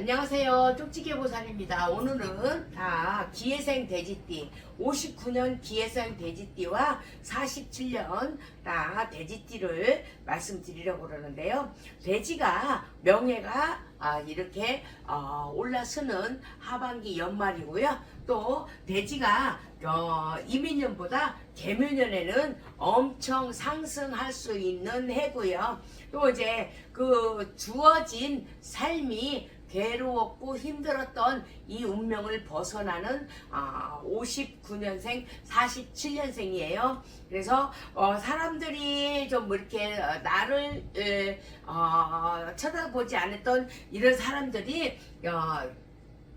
안녕하세요. 쪽지게 보살입니다. 오늘은 다 기회생 돼지띠, 59년 기회생 돼지띠와 47년 다 돼지띠를 말씀드리려고 그러는데요. 돼지가 명예가 아, 이렇게 어, 올라서는 하반기 연말이고요. 또 돼지가 어, 이민년보다 개묘년에는 엄청 상승할 수 있는 해고요. 또 이제 그 주어진 삶이 괴로웠고 힘들었던 이 운명을 벗어나는 아, 59년생, 47년생이에요. 그래서 어, 사람들이 좀뭐 이렇게 어, 나를 에, 어, 쳐다보지 않았던 이런 사람들이 어,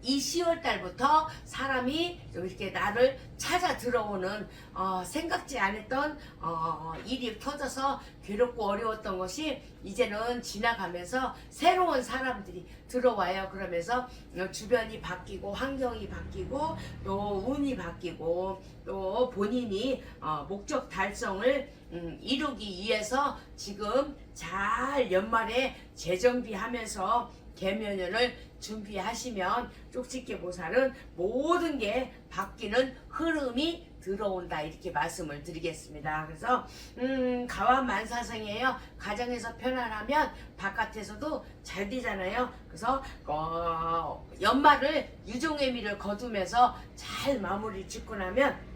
이 10월 달부터 사람이 좀 이렇게 나를 찾아 들어오는 어, 생각지 않았던 어, 일이 터져서 괴롭고 어려웠던 것이 이제는 지나가면서 새로운 사람들이 들어와요. 그러면서 어, 주변이 바뀌고 환경이 바뀌고 또 운이 바뀌고 또 본인이 어, 목적 달성을 음, 이루기 위해서 지금 잘 연말에 재정비하면서 개면연을 준비하시면 쪽집게 보살은 모든 게 바뀌는 흐름이 들어온다 이렇게 말씀을 드리겠습니다. 그래서 음, 가와만사성이에요. 가정에서 편안하면 바깥에서도 잘 되잖아요. 그래서 어, 연말을 유종의 미를 거두면서 잘 마무리 짓고 나면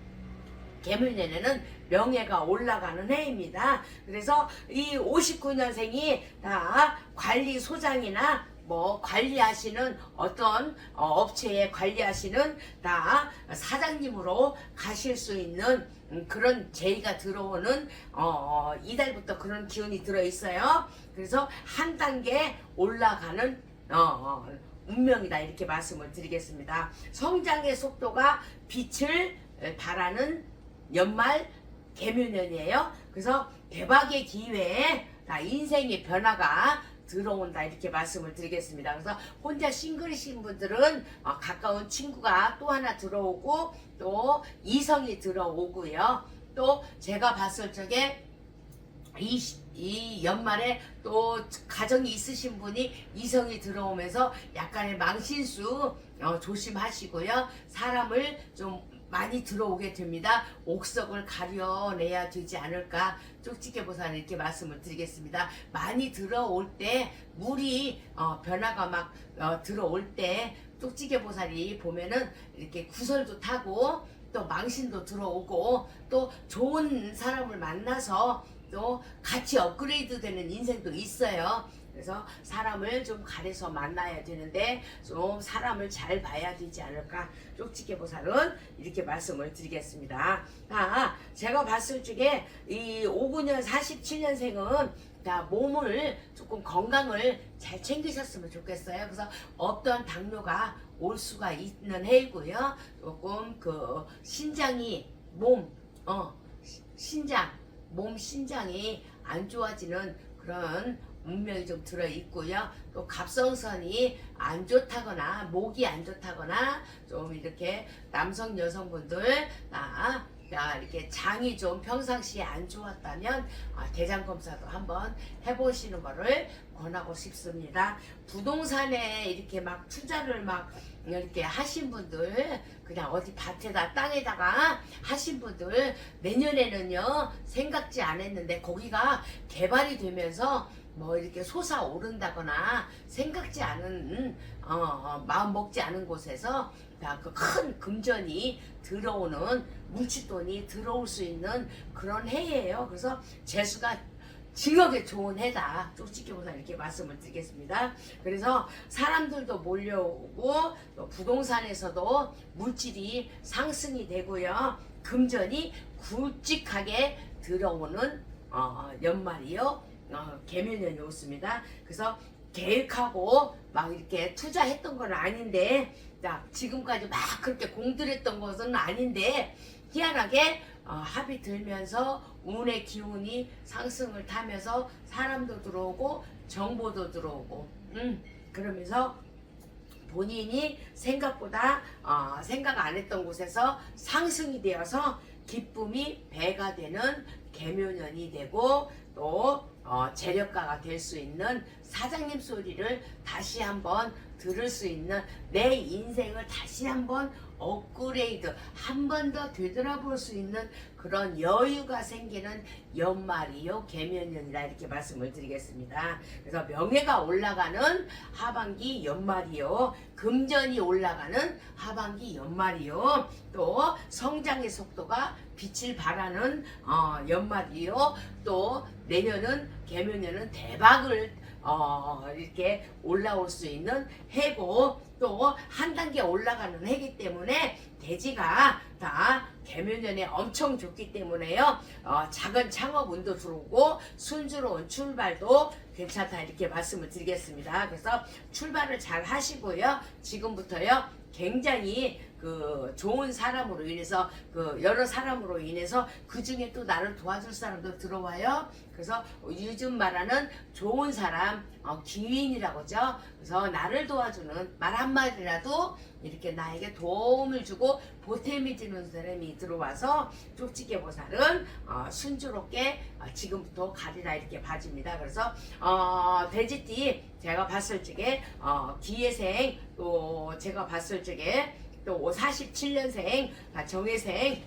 개물년에는 명예가 올라가는 해입니다. 그래서 이 59년생이 다 관리소장이나 뭐 관리하시는 어떤 어, 업체에 관리하시는 다 사장님으로 가실 수 있는 음, 그런 제의가 들어오는 어, 이달부터 그런 기운이 들어 있어요. 그래서 한 단계 올라가는 어, 어, 운명이다 이렇게 말씀을 드리겠습니다. 성장의 속도가 빛을 발하는 연말 개묘년이에요. 그래서 대박의 기회에 다 인생의 변화가 들어온다 이렇게 말씀을 드리겠습니다. 그래서 혼자 싱글이신 분들은 어, 가까운 친구가 또 하나 들어오고 또 이성이 들어오고요. 또 제가 봤을 적에 이, 시- 이 연말에 또 가정이 있으신 분이 이성이 들어오면서 약간의 망신수 어, 조심하시고요. 사람을 좀 많이 들어오게 됩니다. 옥석을 가려내야 되지 않을까 쪽집게 보사는 이렇게 말씀을 드리겠습니다. 많이 들어올 때 물이 어, 변화가 막 어, 들어올 때 쪽집게 보살이 보면은 이렇게 구설도 타고 또 망신도 들어오고 또 좋은 사람을 만나서 또 같이 업그레이드 되는 인생도 있어요. 그래서 사람을 좀 가려서 만나야 되는데 좀 사람을 잘 봐야 되지 않을까 쪽집게 보살은 이렇게 말씀을 드리겠습니다. 아, 제가 봤을 적에 이 59년 47년생은 다 몸을 조금 건강을 잘 챙기셨으면 좋겠어요. 그래서 어떤 당뇨가 올 수가 있는 해이고요. 조금 그 신장이 몸, 어, 시- 신장, 몸 신장이 안 좋아지는 그런 운명이 좀 들어 있고요. 또 갑성선이 안 좋다거나 목이 안 좋다거나 좀 이렇게 남성 여성분들 다 자, 이렇게 장이 좀 평상시에 안 좋았다면 아, 대장 검사도 한번 해보시는 거를 권하고 싶습니다. 부동산에 이렇게 막 투자를 막 이렇게 하신 분들 그냥 어디 밭에다 땅에다가 하신 분들 내년에는요 생각지 않았는데 거기가 개발이 되면서 뭐 이렇게 솟아오른다거나 생각지 않은 어, 어, 마음 먹지 않은 곳에서 그큰 금전이 들어오는 뭉칫돈이 들어올 수 있는 그런 해예요. 그래서 재수가 징하게 좋은 해다. 쪽집게 보다 이렇게 말씀을 드리겠습니다. 그래서 사람들도 몰려오고 또 부동산에서도 물질이 상승이 되고요. 금전이 굵직하게 들어오는 어, 연말이요. 어, 개면연이 오습니다. 그래서 계획하고 막 이렇게 투자했던 건 아닌데 자, 지금까지 막 그렇게 공들였던 것은 아닌데 희한하게 어, 합이 들면서 운의 기운이 상승을 타면서 사람도 들어오고 정보도 들어오고 음, 그러면서 본인이 생각보다 어, 생각 안 했던 곳에서 상승이 되어서 기쁨이 배가 되는 개묘년이 되고 또 어, 재력가가 될 수 있는 사장님 소리를 다시 한번 들을 수 있는 내 인생을 다시 한번 업그레이드 한 번 더 되돌아볼 수 있는 그런 여유가 생기는 연말이요 개면년이라 이렇게 말씀을 드리겠습니다. 그래서 명예가 올라가는 하반기 연말이요 금전이 올라가는 하반기 연말이요 또 성장의 속도가 빛을 발하는 어, 연말이요 또 내년은 개면년은 대박을 어, 이렇게 올라올 수 있는 해고 또 한 단계 올라가는 해기 때문에 대지가 다 개면년에 엄청 좋기 때문에요. 어, 작은 창업운도 들어오고 순조로운 출발도 괜찮다 이렇게 말씀을 드리겠습니다. 그래서 출발을 잘 하시고요. 지금부터요. 굉장히 그 좋은 사람으로 인해서 그 여러 사람으로 인해서 그 중에 또 나를 도와줄 사람도 들어와요. 그래서 요즘 말하는 좋은 사람 어, 기인이라고죠. 그래서 나를 도와주는 말 한마디라도 이렇게 나에게 도움을 주고 보탬이 되는 사람이 들어와서 쪽지게 보살은 어, 순조롭게 어, 지금부터 가리라 이렇게 봐집니다. 그래서 어, 돼지띠 제가 봤을 적에 어, 기예생 또 제가 봤을 적에 또 47년생 정예생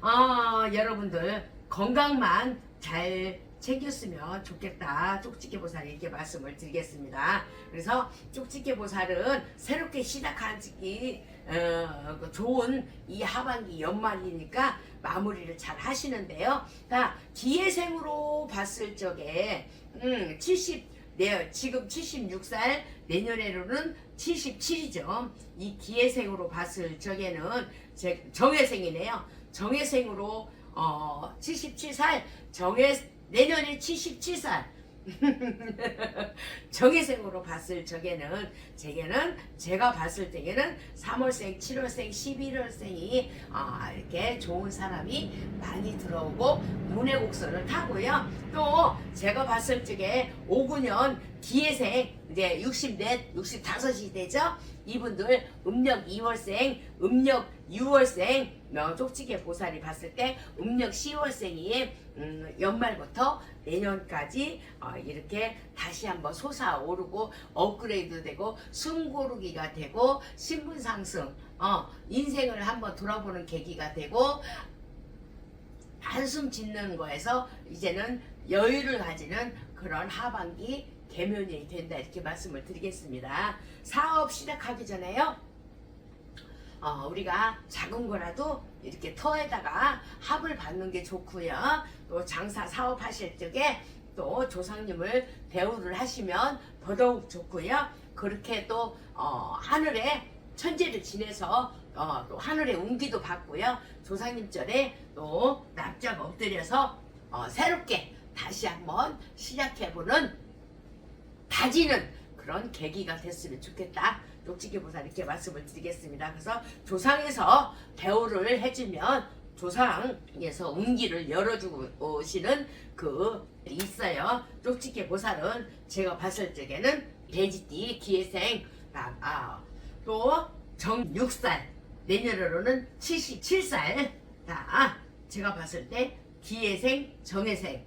아 여러분들 건강만 잘 챙겼으면 좋겠다. 쪽지게 보살 이렇게 말씀을 드리겠습니다. 그래서 쪽지게 보살은 새롭게 시작하기 어, 그 좋은 이 하반기 연말이니까 마무리를 잘 하시는데요. 자, 기예생으로 봤을 적에 음, 70 네, 지금 76살 내년에로는 77이죠. 이 기예생으로 봤을 적에는 제 정예생이네요. 정예생으로 어 77살 정예 내년에 77살 정예생으로 봤을 적에는 제게는 제가 봤을 때에는 3월생, 7월생, 11월생이 아, 이렇게 좋은 사람이 많이 들어오고 문의 곡선을 타고요. 또 제가 봤을 적에 5, 9년 기예생 이제 64, 65이 되죠. 이분들 음력 2월생, 음력 6월생, 어, 쪽지게 보살이 봤을 때 음력 10월생이 음, 연말부터 내년까지 어, 이렇게 다시 한번 솟아오르고 업그레이드 되고 숨고르기가 되고 신분 상승, 어, 인생을 한번 돌아보는 계기가 되고 한숨 짓는 거에서 이제는 여유를 가지는 그런 하반기 개면이 된다 이렇게 말씀을 드리겠습니다. 사업 시작하기 전에요. 어, 우리가 작은 거라도 이렇게 터에다가 합을 받는 게 좋고요. 또 장사 사업 하실 적에 또 조상님을 대우를 하시면 더더욱 좋고요. 그렇게 또 어, 하늘에 천재를 지내서 어, 또 하늘의 운기도 받고요. 조상님절에 또 납작 엎드려서 어, 새롭게 다시 한번 시작해보는 다지는 그런 계기가 됐으면 좋겠다. 쪽지기 보사 이렇게 말씀을 드리겠습니다. 그래서 조상에서 대우를 해주면 조상에서 운기를 열어주고 오시는 그 있어요. 쪽지기 보살은 제가 봤을 적에는 돼지띠 기회생 아, 아, 또 정육살 내년으로는 77살 다 제가 봤을 때 기회생 정회생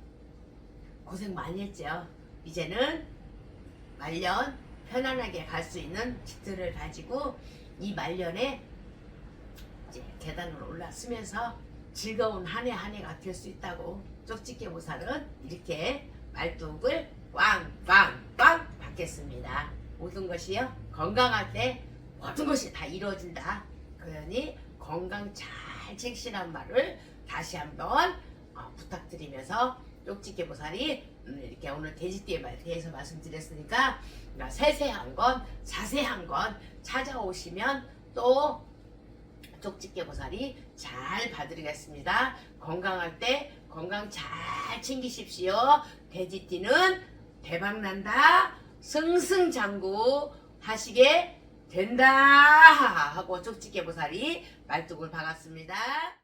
고생 많이 했죠. 이제는 말년 편안하게 갈 수 있는 집들을 가지고 이 말년에 이제 계단으로 올라서면서 즐거운 한 해 한 해가 될 수 있다고 쪽집게 보살은 이렇게 말뚝을 꽝꽝꽝 받겠습니다. 모든 것이요 건강할 때 모든 것이 다 이루어진다. 그러니 건강 잘 챙기시란 말을 다시 한번 어, 부탁드리면서 쪽집게 보살이 음, 이렇게 오늘 돼지띠에 대해서 말씀드렸으니까 그러니까 세세한 건 자세한 건 찾아오시면 또 쪽집게 보살이 잘 봐드리겠습니다. 건강할 때 건강 잘 챙기십시오. 돼지띠는 대박 난다. 승승장구 하시게 된다 하고 쪽집게 보살이 말뚝을 박았습니다.